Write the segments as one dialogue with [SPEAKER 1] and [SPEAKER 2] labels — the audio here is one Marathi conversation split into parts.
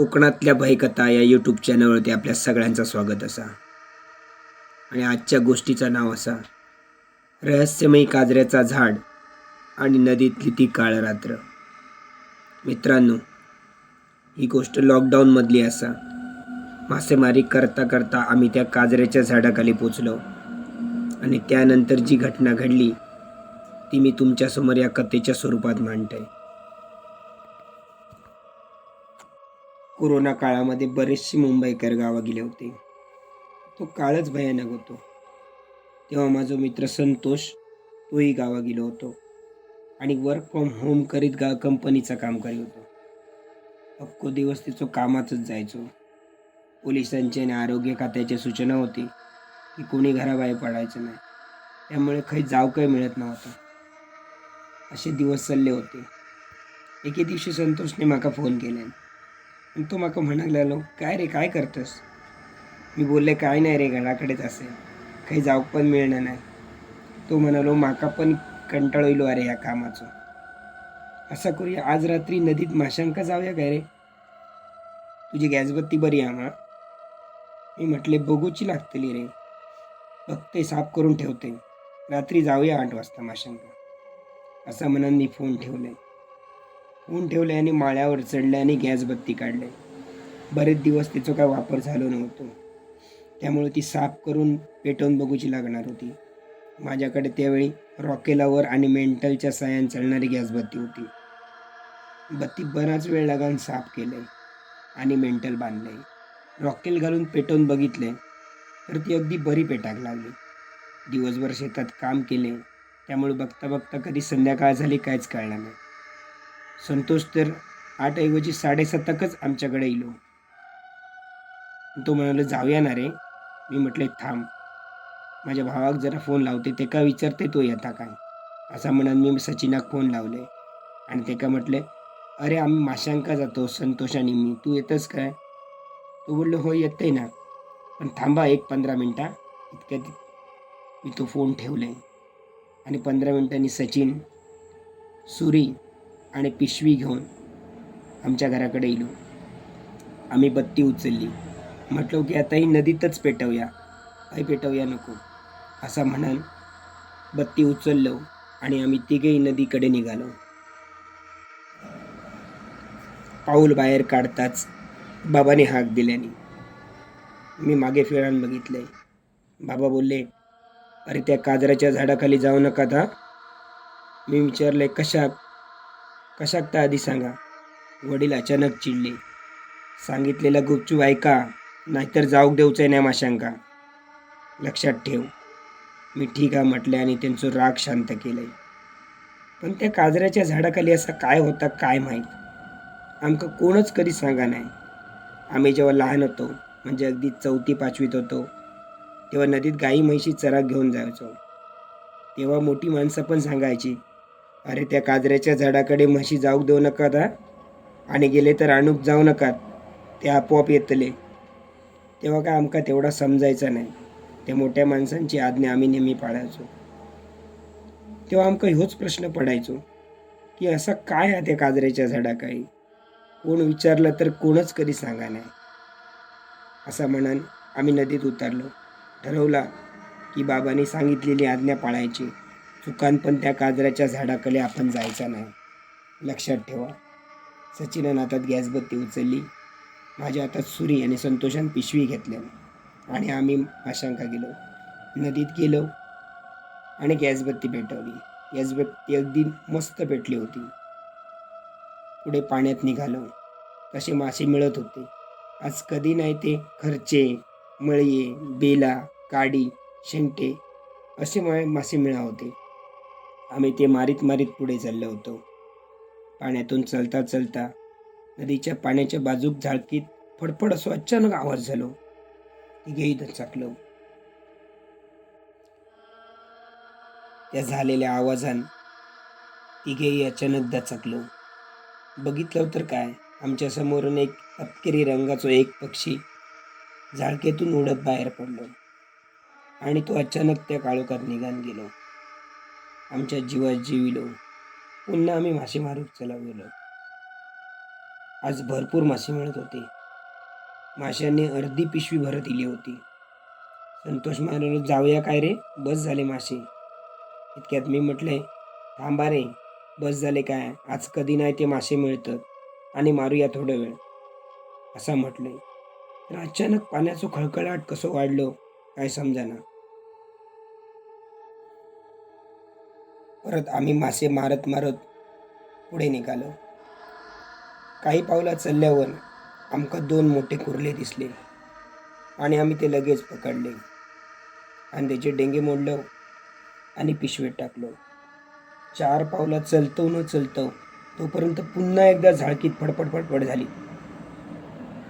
[SPEAKER 1] कोकणातल्या भयकथा या यूट्यूब चॅनलवरती आपल्या सगळ्यांचं स्वागत असा. आणि आजच्या गोष्टीचं नाव असा. रहस्यमयी काजऱ्याचा झाड आणि नदीतली ती काळ रात्र. मित्रांनो ही गोष्ट लॉकडाऊनमधली असा. मासेमारी करता करता आम्ही त्या काजऱ्याच्या झाडाखाली पोचलो. आणि त्यानंतर जी घटना घडली ती मी तुमच्यासमोर या कथेच्या स्वरूपात मांडते कोरोना काळामध्ये बरेचसे मुंबईकर गावा गेले होते. तो काळच भयानक होतो. तेव्हा माझा मित्र संतोष तोही गावा गेलो होतो. आणि वर्क फ्रॉम होम करीत गा कंपनीचं काम करीत होतो. अख्खो दिवस तिचं कामातच जायचो. पोलिसांची आणि आरोग्य खात्याची सूचना होती की कोणी घराबाहेर पडायचं नाही. त्यामुळे काही जाव काही मिळत नव्हतं. असे दिवस चालले होते. एके दिवशी संतोषने माका फोन केला. आणि तो माका लागलो काय रे काय करतोस? मी बोलले काय नाही रे घराकडेच असेल काही जाऊ पण मिळणार नाही. तो म्हणालो माका पण कंटाळलो अरे या कामाचं. असं करूया आज रात्री नदीत माशांका जाऊया काय रे? तुझी गॅसबत्ती बरी आम्हा मी म्हटले बघूची लागतली रे. बघते साफ करून ठेवते. रात्री जाऊया आठ वाजता माशांका. असं म्हणून मी फोन ठेवले. ऊन ठेवले आणि माळ्यावर चढले आणि गॅस बत्ती काढले बरेच दिवस तिचा काय वापर झालो नव्हतो. त्यामुळे ती साफ करून पेटवून बघूची लागणार होती. माझ्याकडे त्यावेळी रॉकेलावर आणि मेंटलच्या साह्याने चालणारी गॅस बत्ती होती. बत्ती बराच वेळ लागान साफ केले आणि मेंटल बांधले रॉकेल घालून पेटवून बघितले तर ती अगदी बरी पेटाक लागली. दिवसभर शेतात काम केले त्यामुळे बघता बघता कधी संध्याकाळ झाली काहीच कळलं नाही. संतोष तर आठऐवजी साडेसातकच आमच्याकडे येलो तो म्हणाले जाऊया ना रे. मी म्हटले थांब. माझ्या भावाक जरा फोन लावते ते का विचारते तो येता काय. असा म्हणून मी सचिनाक फोन लावले. आणि ते का म्हटले अरे आम्ही माशांका जातो संतोषाने मी. तू येतस काय? तो बोललो हो येते ना. पण थांबा एक पंधरा मिनटा इतक्यात मी तो फोन ठेवले. आणि पंधरा मिनटांनी सचिन सुरी आणि पिशवी घेऊन आमच्या घराकडे येलो आम्ही बत्ती उचलली. म्हटलो की आता ही नदीतच पेटवूया. काही पेटवूया नको असा म्हणाल बत्ती उचललो आणि आम्ही तिघेही नदीकडे निघालो. पाऊल बाहेर काढताच बाबाने हाक दिल्याने. मी मागे फिरान बघितले बाबा बोलले अरे त्या काजराच्या झाडाखाली जाऊ नका था मी विचारले कशा कशात तर आधी सांगा. वडील अचानक चिडले. सांगितलेलं गुपचूप ऐका नाहीतर जाऊक देऊचं नाही माशांका. लक्षात ठेव. मी ठीक आहे म्हटले आणि त्यांचं राग शांत केलंय. पण त्या काजऱ्याच्या झाडाखाली असं काय होता काय माहीत? आमका कोणच कधी सांगा नाही. आम्ही जेव्हा लहान होतो म्हणजे अगदी चौथी पाचवीत होतो तेव्हा नदीत गाई म्हैशी चराक घेऊन जायचो. तेव्हा मोठी माणसं पण सांगायची अरे त्या काजऱ्याच्या झाडाकडे म्हशी जाऊ देऊ नका दा आणि गेले तर आणूक जाऊ नका ते आपोआप येतले. तेव्हा काय आमका तेवढा समजायचा नाही. त्या मोठ्या माणसांची आज्ञा आम्ही नेहमी पाळायचो. तेव्हा आमका ह्योच प्रश्न पडायचो की असं काय आहे त्या काजऱ्याच्या झाडाकाळी कोण विचारलं तर कोणच कधी सांगा नाही. असं म्हणून आम्ही नदीत उतरलो. ठरवला की बाबांनी सांगितलेली आज्ञा पाळायची. चुकान पण त्या काजऱ्याच्या झाडाकडे आपण जायचा नाही. लक्षात ठेवा. सचिनन हातात गॅसबत्ती उचलली. माझ्या हातात सुरी आणि संतोषान पिशवी घेतल्या. आणि आम्ही आशंका गेलो. नदीत गेलो आणि गॅसबत्ती पेटवली. गॅसबत्ती अगदी मस्त पेटली होती. पुढे पाण्यात निघालो. तसे मासे मिळत होते. आज कधी नाही ते खर्चे मळये बेला काडी शेंगटे असे मा मासे मिळा होते. आम्ही ते मारीत मारीत पुढे चाललो होतो. पाण्यातून चलता चलता नदीच्या पाण्याच्या बाजूक झाडकीत फडफड असो अचानक आवाज झालो. तिघेही दचकलो त्या झालेल्या आवाजान तिघेही अचानक दचकलो बघितलं तर काय आमच्या समोरून एक तपकिरी रंगाचो एक पक्षी झाडकेतून उडत बाहेर पडलो आणि तो अचानक त्या काळोखात निघान गेलो. आमच्या जीवात जीविलो. पुन्हा आम्ही मासे मारूक चला गेलो आज भरपूर मासे मिळत होते. माशांनी अर्धी पिशवी भरत इली होती. संतोष म्हणालो जाऊया काय रे? बस झाले मासे. इतक्यात मी म्हटले थांबा रे बस झाले काय? आज कधी नाही ते मासे मिळतात आणि मारूया थोडा वेळ. असं म्हटलंय तर अचानक पाण्याचं खळखळाट कसं वाढलो काय समजाना. परत आम्ही मासे मारत मारत पुढे निघालो. काही पावला चालल्यावर आमका दोन मोठे कुर्ले दिसले आणि आम्ही ते लगेच पकडले आणि त्याचे डेंगे मोडलो आणि पिशवीत टाकलो. चार पावला चलतो न चलतो तोपर्यंत पुन्हा एकदा झाळकीत फडफड फडफड झाली.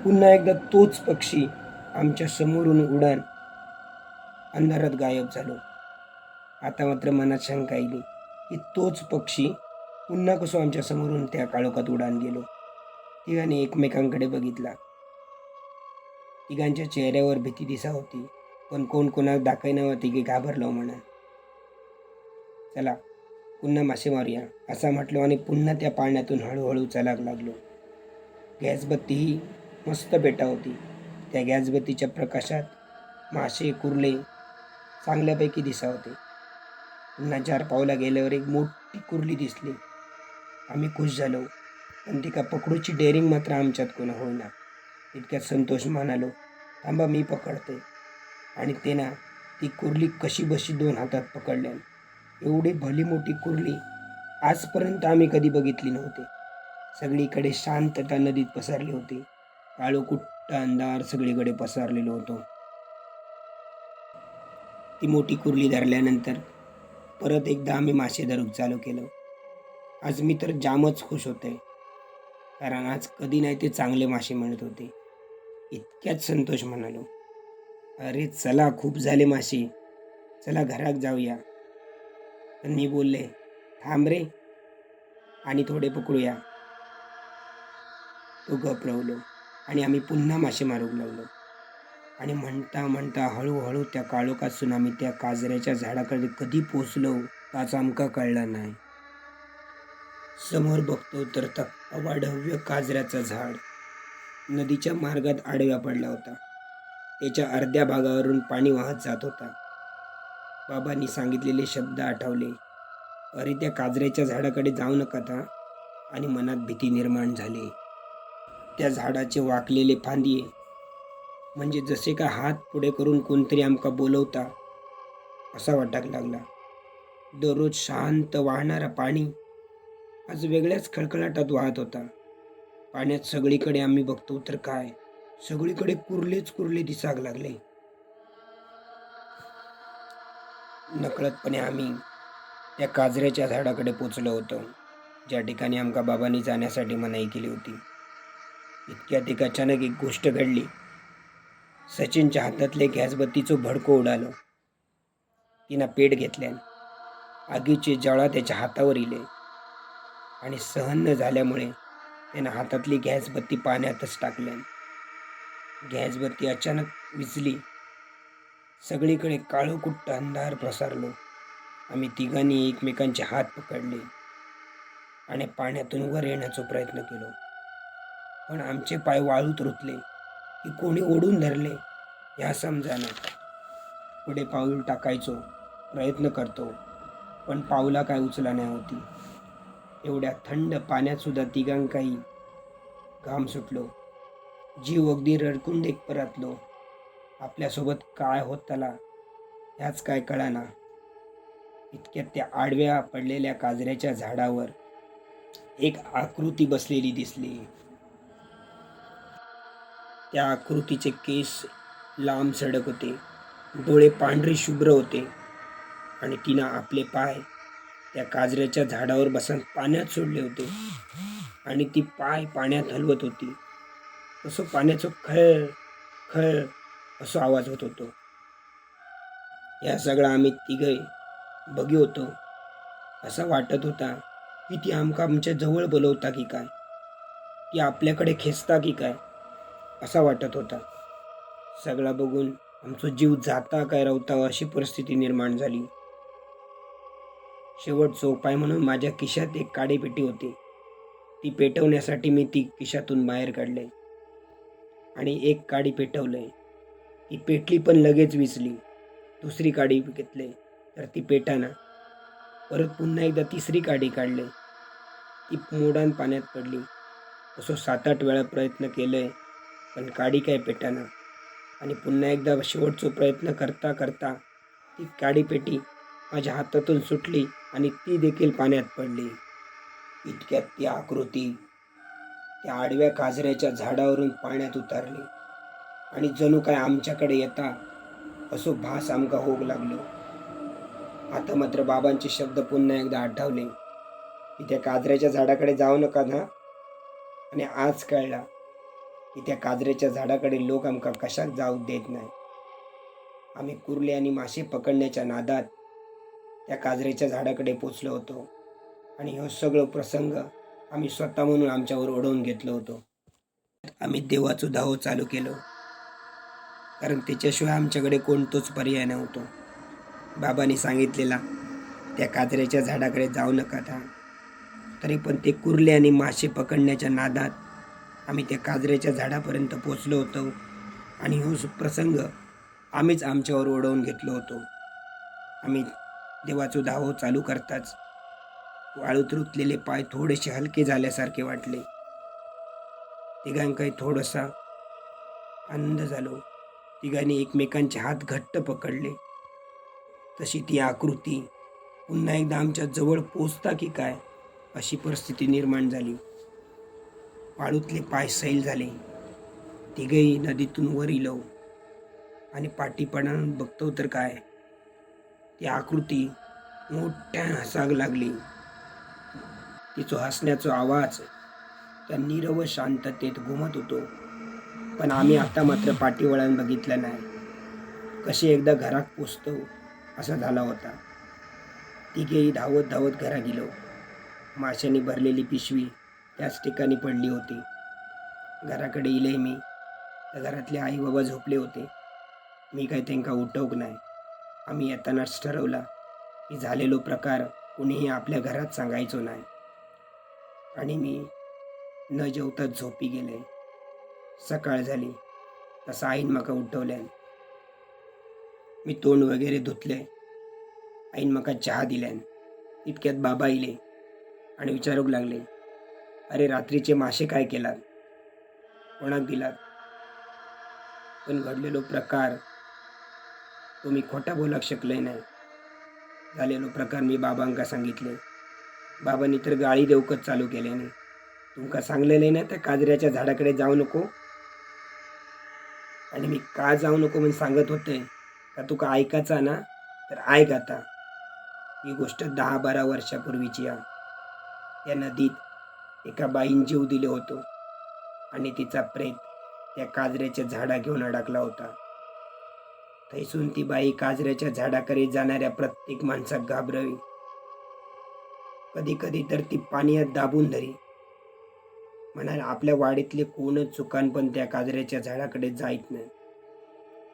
[SPEAKER 1] पुन्हा एकदा तोच पक्षी आमच्या समोरून उडान. अंधारात गायब झालो. आता मात्र मनात शंका येईल की तोच पक्षी पुन्हा कसो आमच्या समोरून त्या काळोखात उडान गेलो. तिघांनी एकमेकांकडे बघितला. तिघांच्या चेहऱ्यावर भीती दिसा होती पण कोण कोणाला दाखवण्यावर तिघे घाबरलो म्हणा चला पुन्हा मासे मारूया असं म्हटलो आणि पुन्हा त्या पाण्यातून हळूहळू चालायला लागलो. गॅसबत्ती ही मस्त बेटा होती. त्या गॅसबत्तीच्या प्रकाशात मासे कुर्ले चांगल्यापैकी दिसा होते. पुन्हा चार पावला गेल्यावर एक मोठी कुर्ली दिसली. आम्ही खुश झालो. पण ती का पकडूची डेअरिंग मात्र आमच्यात कोणा होईना. इतक्यात संतोष म्हणालो थांबा मी पकडते. आणि ते ना ती कुर्ली कशी बशी दोन हातात पकडल्या एवढी भली मोठी कुर्ली आजपर्यंत आम्ही कधी बघितली नव्हती. सगळीकडे शांतता नदीत पसरली होती. काळोकुट्ट अंधार सगळीकडे पसरलेलो होतो. ती मोठी कुर्ली धरल्यानंतर परत एकदा आम्ही मासे धरूक चालू केलं. आज मी तर जामच खुश होते. कारण आज कधी नाही ते चांगले मासे मिळत होते. इतक्याच संतोष म्हणालो अरे चला खूप झाले मासे. चला घरात जाऊया. तर मी बोलले थांब रे आणि थोडे पकडूया. तो गप रवलो आणि आम्ही पुन्हा मासे मारूक लागलो आणि म्हणता म्हणता हळूहळू त्या काळोखासून आम्ही त्या काजऱ्याच्या झाडाकडे कधी पोचलो त्याचा आमका कळला नाही. समोर बघतो तर त्या अवाढव्य झाड नदीच्या मार्गात आडव्या पडला होता. त्याच्या अर्ध्या भागावरून पाणी वाहत जात होता. बाबांनी सांगितलेले शब्द आठवले. अरे त्या काजऱ्याच्या झाडाकडे जाऊ नका आणि मनात भीती निर्माण झाली. त्या झाडाचे वाकलेले फांदी म्हणजे जसे का हात पुढे करून कोणतरी आमका बोलवता असा वाटाक लागला. दररोज शांत वाहणारा पाणी आज वेगळ्याच खळखळाटात वाहत होता. पाण्यात सगळीकडे आम्ही बघतो तर काय? सगळीकडे कुर्लेच कुर्ले दिसाग लागले. नकळतपणे आम्ही त्या काजऱ्याच्या झाडाकडे पोचलो होतो ज्या ठिकाणी आमका बाबांनी जाण्यासाठी मनाई केली होती. इतक्यात एक अचानक एक गोष्ट घडली. सचिनच्या हातातले गॅसबत्तीचं भडको उडालो. तिनं पेट घेतल्यान आगीचे जळा त्याच्या हातावर इले आणि सहन न झाल्यामुळे त्यानं हातातली गॅसबत्ती पाण्यातच टाकल्यान. गॅसबत्ती अचानक विजली. सगळीकडे काळोकुट्ट अंधार प्रसारलो आम्ही तिघांनी एकमेकांचे हात पकडले आणि पाण्यातून वर येण्याचा प्रयत्न केलो. पण आमचे पाय वाळूत रुतले. की कोणी ओढून धरले ह्या समजानं. पुढे पाऊल टाकायचो प्रयत्न करतो पण पाऊला काय उचला नाही होती. एवढ्या थंड पाण्यातसुद्धा तिघांकाही घाम सुटलो. जीव अगदी रडकून देख परतलो. आपल्यासोबत काय होत त्याला ह्याच काय कळाना. इतक्यात त्या आडव्या पडलेल्या काजऱ्याच्या झाडावर एक आकृती बसलेली दिसली. त्या आकृतीचे केस लांब सडक होते. डोळे पांढरे शुभ्र होते. आणि तिनं आपले पाय त्या काजऱ्याच्या झाडावर बसून पाण्यात सोडले होते. आणि ती पाय पाण्यात हलवत होती. तसं पाण्याचं खळ खळ असो आवाज होत होतो. या सगळा आम्ही तिघे बघी होतो. असं वाटत होता की ती आमका आमच्या जवळ बोलवता की काय? ती आपल्याकडे खेचता की काय? असा वाटत होता. सगळा बघून आमचा जीव जाता काय रावता अशी परिस्थिती निर्माण झाली. शेवटचा उपाय म्हणून माझ्या खिशात एक काडीपेटी होती. ती पेटवण्यासाठी मी ती खिशातून बाहेर काढले. आणि एक काडी पेटवलंय ती पेटली पण लगेच विसली. दुसरी काडी घेतले तर ती पेटाना. परत पुन्हा एकदा तिसरी काडी काढले. ती मोडान पाण्यात पडली. असं सात आठ वेळा प्रयत्न केले. पण काडी काय पेटाना. आणि पुन्हा एकदा शेवटचा प्रयत्न करता करता ती काडी पेटी माझ्या हातातून सुटली आणि ती देखील पाण्यात पडली. इतक्यात ती आकृती त्या आडव्या काजऱ्याच्या झाडावरून पाण्यात उतारली. आणि जणू काय आमच्याकडे येता असो भास आमका होऊ लागलो. आता मात्र बाबांचे शब्द पुन्हा एकदा आठवले. की त्या काजऱ्याच्या झाडाकडे जाऊ नका ना. आणि आज कळला की त्या काजऱ्याच्या झाडाकडे लोक आमका कशात जाऊ देत नाही आम्ही कुर्ले आणि मासे पकडण्याच्या नादात त्या काजऱ्याच्या झाडाकडे पोचलो होतो आणि हो सगळं प्रसंग आम्ही स्वतः म्हणून आमच्यावर ओढवून घेतलो होतो. आम्ही देवाचो धाव चालू केलो कारण त्याच्याशिवाय आमच्याकडे कोणतोच पर्याय नव्हतो. बाबांनी सांगितलेला त्या काजऱ्याच्या झाडाकडे जाऊ नका था. तरी पण ते कुर्ले आणि मासे पकडण्याच्या नादात आम्ही त्या काजऱ्याच्या झाडापर्यंत पोचलो होतो आणि हो प्रसंग आम्हीच आमच्यावर ओढवून घेतलो होतो. आम्ही देवाचो धाव चालू करताच वाळूत रुतलेले पाय थोडेसे हलके झाल्यासारखे वाटले. तिघांकाही थोडासा आनंद झालो. तिघांनी एकमेकांचे हात घट्ट पकडले. तशी ती आकृती पुन्हा एकदा आमच्या जवळ पोचता की काय अशी परिस्थिती निर्माण झाली. वाळूतले पाय सैल झाले. तिघही नदीतून वर इलो. आणि पाठीपणानं बघतो तर काय? ती आकृती मोठ्यानं हसाग लागली. तिचो हसण्याचा आवाज त्या नीरव शांततेत घुमत होतो. पण आम्ही आता मात्र पाठीवळण बघितलं नाही. कशी एकदा घरात पोचतो असा झाला होता. तिघेही धावत धावत घरा गेलो. माशांनी भरलेली पिशवी त्याच ठिकाणी पडली होती. घराकडे इले मी. तर घरातले आई बाबा झोपले होते. मी काय त्यांना उठवक नाही. आम्ही येतानाच ठरवला की झालेलो प्रकार कुणीही आपल्या घरात सांगायचो नाही. आणि मी न जेवताच झोपी गेले. सकाळ झाली. तसं आईन मका उठवल्यान मी तोंड वगैरे धुतले. आईन मका चहा दिल्यान. इतक्यात बाबा इले आणि विचारूक लागले. अरे रात्रीचे मासे काय केलात? कोणाक दिलात? पण घडलेलो प्रकार तो मी खोटा बोलाक शकले नाही. झालेलो प्रकार मी बाबांका सांगितले. बाबांनी तर गाळी देवकच चालू केल्याने. तुमका सांगलेले ना त्या काजऱ्याच्या झाडाकडे जाऊ नको? आणि मी का जाऊ नको म्हणून सांगत होते? का तुका ऐकायचा ना? तर ऐक आता. ही गोष्ट दहा बारा वर्षापूर्वीची आहे. त्या नदीत एका बाईन जीव दिले होतो. आणि तिचा प्रेत त्या काजऱ्याच्या झाडा घेऊन अडकला होता. थैसून ती बाई काजऱ्याच्या झाडाकडे जाणाऱ्या प्रत्येक माणसात घाबरवी कधी कधी तर ती पाण्यात दाबून धरी म्हणाल आपल्या वाडीतले कोणच चुकान पण त्या काजऱ्याच्या झाडाकडे जायत नाही.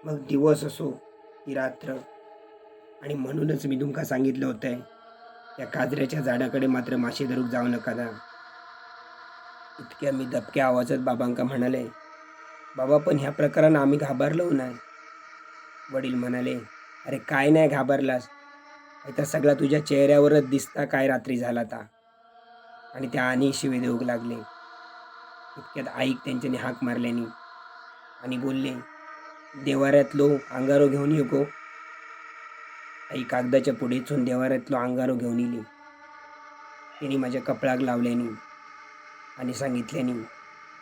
[SPEAKER 1] मग दिवस असो की रात्र. आणि म्हणूनच मी तुमका सांगितलं होतं त्या काजऱ्याच्या झाडाकडे मात्र मासे धरूक जाऊ नका ना. इतक्या मी दबक्या आवाजात बाबांका म्हणाले बाबा पण ह्या प्रकारानं आम्ही घाबरलो नाही. वडील म्हणाले अरे काय नाही घाबरलास. तर सगळा तुझ्या चेहऱ्यावरच दिसता काय रात्री झाला ता आणि त्या आणि शिवे देऊक लागले. इतक्यात आईक त्यांच्याने हाक मारल्यानी आणि बोलले देवाऱ्यातलो अंगारो घेऊन येऊ गो. आई कागदाच्या पुढेचून देवाऱ्यातलो अंगारो घेऊन येली तिने माझ्या कपळाक लावल्यानी आणि सांगितल्यानी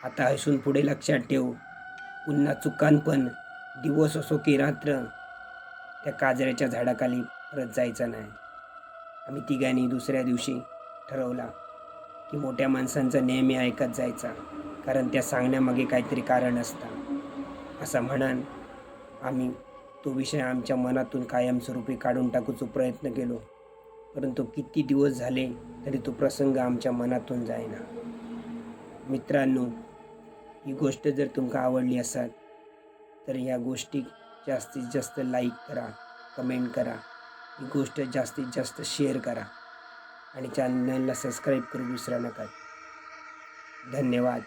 [SPEAKER 1] आता हसून पुढे लक्षात ठेव पुन्हा चुकान पण दिवस असो की रात्र त्या काजऱ्याच्या झाडाखाली परत जायचं नाही. आम्ही तिघांनी दुसऱ्या दिवशी ठरवला की मोठ्या माणसांचा नेहमी ऐकत जायचा कारण त्या सांगण्यामागे काहीतरी कारण असतं. असं म्हणान आम्ही तो विषय आमच्या मनातून कायमस्वरूपी काढून टाकूचा प्रयत्न केलो परंतु किती दिवस झाले तरी तो प्रसंग आमच्या मनातून जायना मित्रांनो ही गोष्ट जर तुमका आवडली असाल तर ह्या गोष्टी जास्तीत जास्त लाईक करा कमेंट करा. ही गोष्ट जास्तीत जास्त शेअर करा आणि चॅनलला सबस्क्राईब करू विसरा नका. धन्यवाद.